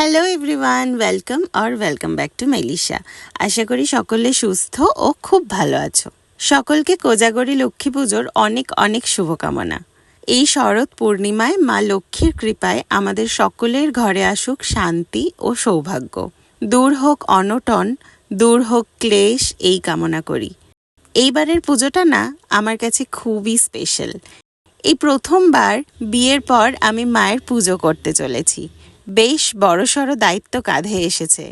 Hello everyone welcome or welcome back to Melissa আশা করি সকলে সুস্থ ও খুব ভালো আছো। সকলকে কোজাগরি লক্ষ্মী পুজোর অনেক অনেক শুভকামনা। এই শরৎ পূর্ণিমায় মা লক্ষ্মীর কৃপায় আমাদের সকলের ঘরে আসুক শান্তি ও সৌভাগ্য। দূর হোক অনটন, দূর হোক ক্লেশ, এই কামনা করি। এইবারের পুজোটা না, আমার কাছে খুবই স্পেশাল এই প্রথমবার বিয়ের পর আমি মায়ের পুজো করতে চলেছি। বেশ বড়সড় দায়িত্ব কাঁধে এসেছে।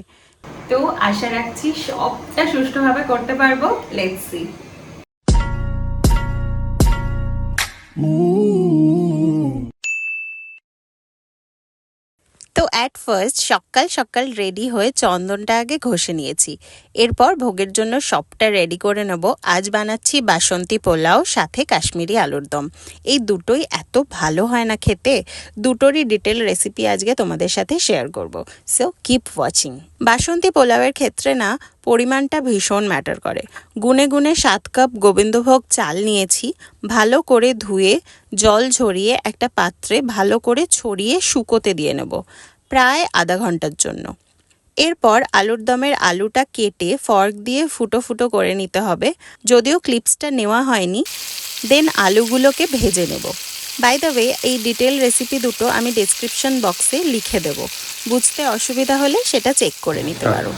তো আশা রাখছি সবটা সুষ্ঠুভাবে করতে পারব। লেটস সি অ্যাট ফার্স্ট সকাল সকাল রেডি হয়ে চন্দনটা আগে ঘষে নিয়েছি। এরপর ভোগের জন্য সবটা রেডি করে নেব। আজ বানাচ্ছি বাসন্তী পোলাও, সাথে কাশ্মীরি আলুর দম। এই দুটোই এত ভালো হয় না খেতে। দুটোরই ডিটেল রেসিপি আজকে তোমাদের সাথে শেয়ার করব। সো কিপ ওয়াচিং বাসন্তী পোলাওয়ের ক্ষেত্রে না, পরিমাণটা ভীষণ ম্যাটার করে। গুনে গুনে সাত কাপ গোবিন্দভোগ চাল নিয়েছি। ভালো করে ধুয়ে, জল ঝরিয়ে একটা পাত্রে ভালো করে ছড়িয়ে শুকোতে দিয়ে নেব। প্রায় আধা ঘণ্টার জন্য। এরপর আলুর দমের আলুটা কেটে ফর্ক দিয়ে ফুটো ফুটো করে নিতে হবে। যদিও ক্লিপসটা নেওয়া হয়নি, দেন আলুগুলোকে ভেজে নেব। বাই দ্য ওয়ে এই ডিটেল রেসিপি দুটো আমি ডেসক্রিপশন বক্সে লিখে দেব। বুঝতে অসুবিধা হলে সেটা চেক করে নিতে পারো।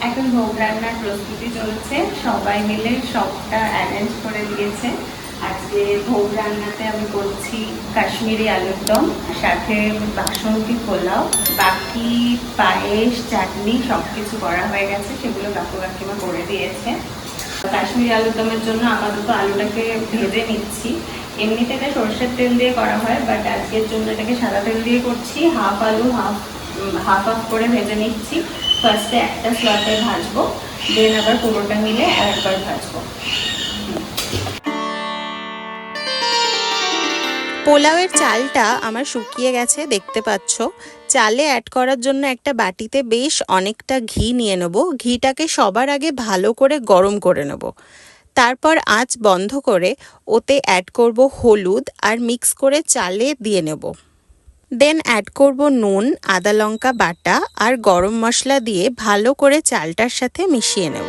এখন ভোগ রান্নার প্রস্তুতি চলছে। সবাই মিলে সবটা অ্যারেঞ্জ করে দিয়েছে। আজকে ভোগ রান্নাতে আমি করছি কাশ্মীরি আলুর দম, সাথে বাসন্তী পোলাও, বাকি পায়েস, চাটনি সব কিছু করা হয়ে গেছে, সেগুলো কাকু কাকিমা করে দিয়েছে। কাশ্মীরি আলুর দমের জন্য আপাতত আলুটাকে ভেজে নিচ্ছি। এমনিতে এটা সর্ষের তেল দিয়ে করা হয় বাট আজকের জন্য এটাকে সাদা তেল দিয়ে করছি। হাফ আলু, হাফ হাফ হাফ করে ভেজে নিচ্ছি। ফার্স্টে একটা স্লটে ভাজবো দেন আবার পুরোটা মিলে আরেকবার ভাজবো। পোলাওয়ের চালটা আমার শুকিয়ে গেছে, দেখতে পাচ্ছ। চালে অ্যাড করার জন্য একটা বাটিতে বেশ অনেকটা ঘি নিয়ে নেব। ঘিটাকে সবার আগে ভালো করে গরম করে নেব। তারপর আঁচ বন্ধ করে ওতে অ্যাড করব হলুদ আর মিক্স করে চালে দিয়ে নেব। দেন অ্যাড করব নুন, আদা লঙ্কা বাটা আর গরম মশলা দিয়ে ভালো করে চালটার সাথে মিশিয়ে নেব।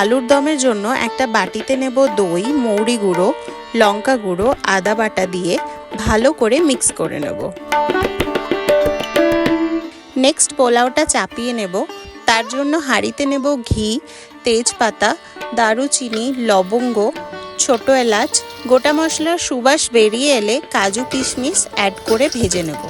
আলুর দমের জন্য একটা বাটিতে নেব দই, মৌরি গুঁড়ো, লঙ্কা গুঁড়ো, আদা বাটা দিয়ে ভালো করে মিক্স করে নেব। নেক্সট পোলাওটা চাপিয়ে নেব। তার জন্য হাঁড়িতে নেব ঘি, তেজপাতা, দারুচিনি, লবঙ্গ, ছোট এলাচ, গোটা মশলার সুবাস বেরিয়ে এলে কাজু কিশমিশ অ্যাড করে ভেজে নেব।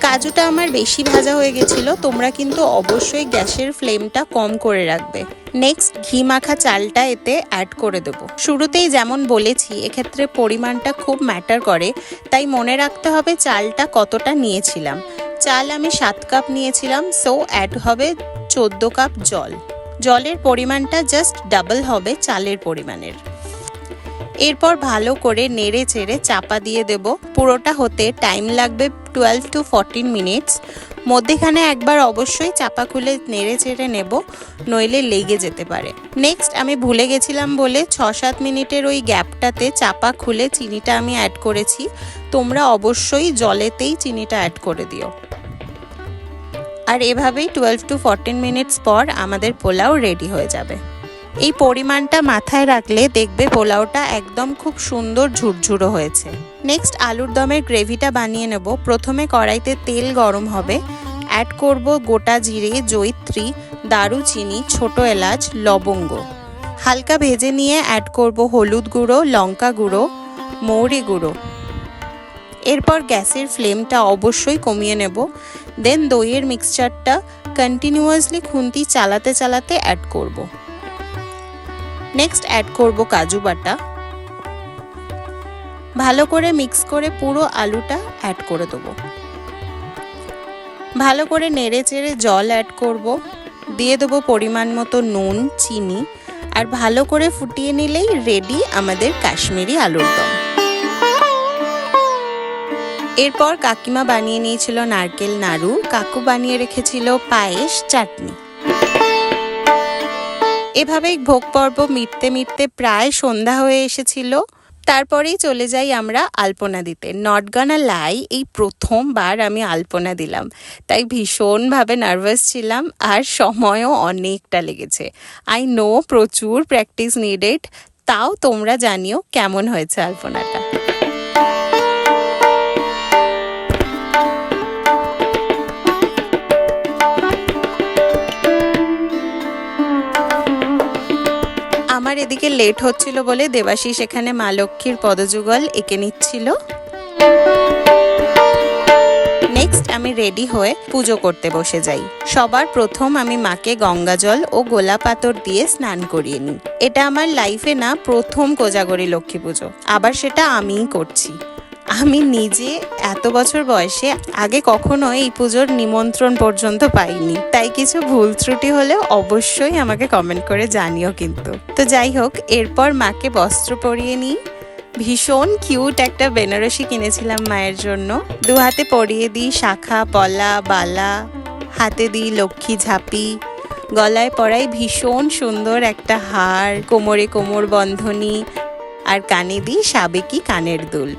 কাজুটা আমার বেশি ভাজা হয়ে গেছিল, তোমরা কিন্তু অবশ্যই গ্যাসের ফ্লেমটা কম করে রাখবে। নেক্সট ঘি মাখা চালটা এতে অ্যাড করে দেব। শুরুতেই যেমন বলেছি, এক্ষেত্রে পরিমাণটা খুব ম্যাটার করে, তাই মনে রাখতে হবে চালটা কতটা নিয়েছিলাম। চাল আমি সাত কাপ নিয়েছিলাম সো অ্যাড হবে চোদ্দ কাপ জল। জলের পরিমাণটা জাস্ট ডাবল হবে চালের পরিমাণের। এরপর ভালো করে নেড়ে চেড়ে চাপা দিয়ে দেব। পুরোটা হতে টাইম লাগবে টুয়েলভ টু ফোরটিন মিনিটস মধ্যেখানে একবার অবশ্যই চাপা খুলে নেড়ে চেড়ে নেব, নইলে লেগে যেতে পারে। নেক্সট আমি ভুলে গেছিলাম বলে ছ সাত মিনিটের ওই গ্যাপটাতে চাপা খুলে চিনিটা আমি অ্যাড করেছি। তোমরা অবশ্যই জলেতেই চিনিটা অ্যাড করে দিও। আর এভাবেই টুয়েলভ টু ফোরটিন মিনিটস পর আমাদের পোলাও রেডি হয়ে যাবে। এই পরিমাণটা মাথায় রাখলে দেখবে পোলাওটা একদম খুব সুন্দর ঝুরঝুরো হয়েছে। নেক্সট আলুর দমের গ্রেভিটা বানিয়ে নেব। প্রথমে কড়াইতে তেল গরম হবে। অ্যাড করব গোটা জিরে জৈত্রী দারুচিনি, ছোট এলাচ, লবঙ্গ। হালকা ভেজে নিয়ে অ্যাড করব হলুদ গুঁড়ো, লঙ্কা গুঁড়ো, মৌরি গুঁড়ো। এরপর গ্যাসের ফ্লেমটা অবশ্যই কমিয়ে নেব। দেন দইয়ের মিক্সচারটা কন্টিনিউয়াসলি খুন্তি চালাতে চালাতে অ্যাড করব। নেক্সট অ্যাড করব কাজু বাটা। ভালো করে মিক্স করে পুরো আলুটা অ্যাড করে দেবো। ভালো করে নেড়ে চেড়ে জল অ্যাড করব। দিয়ে দেবো পরিমাণ মতো নুন, চিনি, আর ভালো করে ফুটিয়ে নিলেই রেডি আমাদের কাশ্মীরি আলুর দম। এরপর কাকিমা বানিয়ে নিয়েছিল নারকেল নাড়ু, কাকু বানিয়ে রেখেছিল পায়েস চাটনি। এভাবেই ভোগ পর্ব মিটতে মিটতে প্রায় সন্ধ্যা হয়ে এসেছিল। তারপরেই চলে যাই আমরা আলপনা দিতে। নট গানা লাই এই প্রথমবার আমি আলপনা দিলাম। তাই ভীষণভাবে নার্ভাস ছিলাম আর সময়ও অনেকটা লেগেছে। আই নো প্রচুর প্র্যাকটিস নিডেড তাও তোমরা জানিও কেমন হয়েছে আলপনাটা। লেট হচ্ছিল বলে দেবাশিস এখানে মা লক্ষ্মীর পদযুগল এঁকে নিচ্ছিল। নেক্সট আমি রেডি হয়ে পুজো করতে বসে যাই। সবার প্রথম আমি মাকে গঙ্গা জল ও গোলাপ আতর দিয়ে স্নান করিয়ে নিই। এটা আমার লাইফে না প্রথম কোজাগরি লক্ষ্মী পুজো। আবার সেটা আমিই করছি। আমি নিজে এত বছর বয়সে আগে কখনো এই পুজোর নিমন্ত্রণ পর্যন্ত পাইনি। তাই কিছু ভুল ত্রুটি হলে অবশ্যই আমাকে কমেন্ট করে জানিও কিন্তু। তো যাই হোক, এরপর মাকে বস্ত্র পরিয়ে নিই। ভীষণ কিউট একটা বেনারসি কিনেছিলাম মায়ের জন্য। দু হাতে পরিয়ে দিই শাখা, পলা, বালা, হাতে দিই লক্ষ্মী ঝাঁপি। গলায় পরাই ভীষণ সুন্দর একটা হার, কোমরে কোমর বন্ধনী, আর কানে দিই সাবেকি কানের দুল।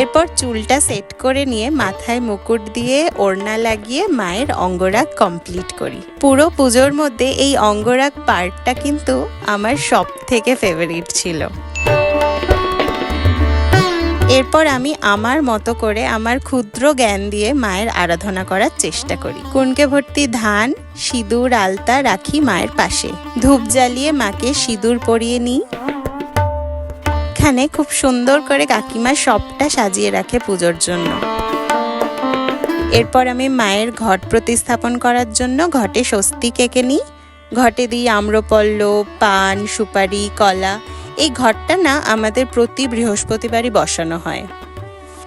এরপর চুলটা সেট করে নিয়ে মাথায় মুকুট দিয়ে ওড়না লাগিয়ে মায়ের অঙ্গরাগ কমপ্লিট করি। পুরো পুজোর মধ্যে এই অঙ্গরাগ পার্টটা কিন্তু আমার সব থেকে ফেভারিট ছিল। এরপর আমি আমার মতো করে আমার ক্ষুদ্র জ্ঞান দিয়ে মায়ের আরাধনা করার চেষ্টা করি। কুনকে ভর্তি ধান, সিঁদুর, আলতা রাখি মায়ের পাশে। ধূপ জ্বালিয়ে মাকে সিঁদুর পরিয়ে নিই। এখানে খুব সুন্দর করে কাকিমা সবটা সাজিয়ে রাখে পুজোর জন্য। এরপর আমি মায়ের ঘট প্রতিস্থাপন করার জন্য ঘটে স্বস্তি কেকে নিই। ঘটে দিই আম্রপল্ল, পান, সুপারি, কলা। এই ঘরটা না আমাদের প্রতি বৃহস্পতিবারই বসানো হয়।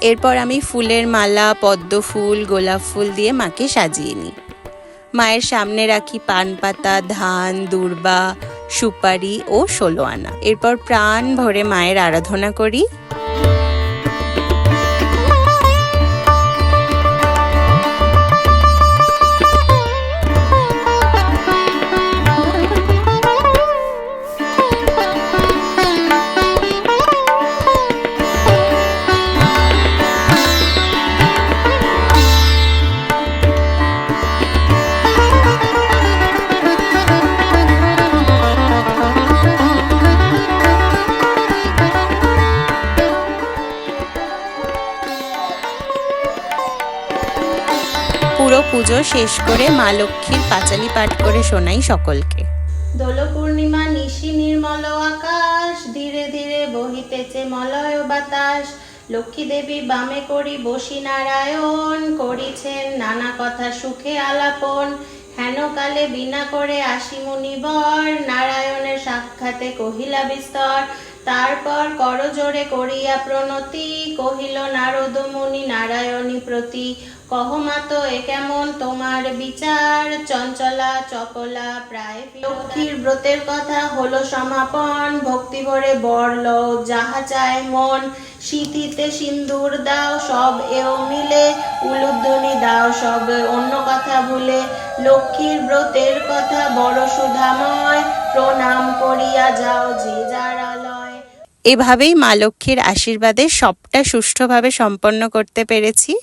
এরপর আমি ফুলের মালা, পদ্ম ফুল, গোলাপ ফুল দিয়ে মাকে সাজিয়ে নিই। মায়ের সামনে রাখি পান পাতা, ধান, দূর্বা সুপারি ও ষোলো আনা। এরপর প্রাণ ভরে মায়ের আরাধনা করি। পুজো শেষ করে মা লক্ষ্মীর পাঁচালি পাঠ করে শোনাই সকলকে। দোল পূর্ণিমা নিশি নির্মল আকাশ, ধীরে ধীরে বহিতেছে মলয় বাতাস। লক্ষ্মী দেবী বামে করি বসি নারায়ণ, করিছেন নানা কথা সুখে আলাপন। হেন কালে বিনা করে আসি মুনিবর, নারায়ণের সাক্ষাতে কহিলা বিস্তর। তারপর করজোরে করিয়া প্রণতি, কহিল, নারদ মুনি নারায়ণী প্রতি কহমাত এ কেমন তোমার বিচার? চঞ্চলা, চপলা, প্রায় ব্রতের কথা হলো সমাপন। ভক্তি ভরে যাহা চায় মন। সিন্দুর দাও, সব এও মিলে। উলুধ্বনি দাও, সব অন্য কথা ভুলে। লক্ষ্মীর ব্রতের কথা বড় সুধাময়। প্রণাম করিয়া যাও যে যার এভাবেই মা লক্ষ্মীর আশীর্বাদে সবটা সুষ্ঠুভাবে সম্পন্ন করতে পেরেছি।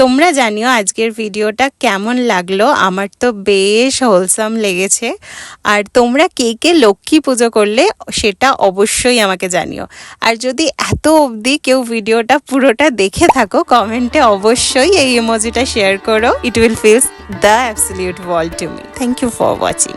তোমরা জানিও আজকের ভিডিওটা কেমন লাগল? আমার তো বেশ হোলসাম লেগেছে। আর তোমরা কে কে লক্ষ্মী পুজো করলে সেটা অবশ্যই আমাকে জানিও। আর যদি এত অবধি কেউ ভিডিওটা পুরোটা দেখে থাকো, কমেন্টে অবশ্যই এই ইমোজিটা শেয়ার করো। It will fills the absolute wall to me thank you for watching